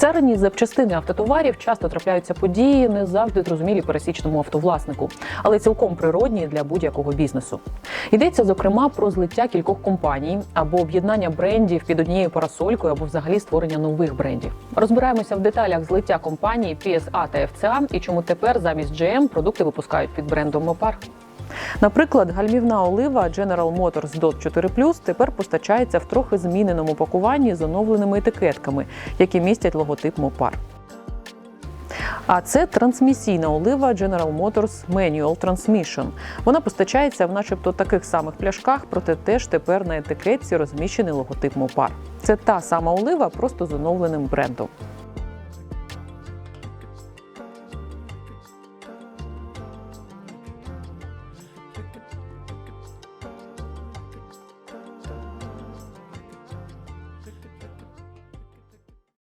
царині запчастини автотоварів часто трапляються події, не завжди зрозумілі пересічному автовласнику, але цілком природні для будь-якого бізнесу. Йдеться зокрема про злиття кількох компаній або об'єднання брендів під однією парасолькою, або взагалі створення нових брендів. Розбираємося в деталях злиття компаній PSA та FCA і чому тепер замість GM продукти випускають під брендом Mopar. Наприклад, гальмівна олива General Motors DOT 4 тепер постачається в трохи зміненому пакуванні з оновленими етикетками, які містять логотип Mopar. А це трансмісійна олива General Motors Manual Transmission. Вона постачається в начебто таких самих пляшках, проте теж тепер на етикетці розміщений логотип Mopar. Це та сама олива, просто з оновленим брендом.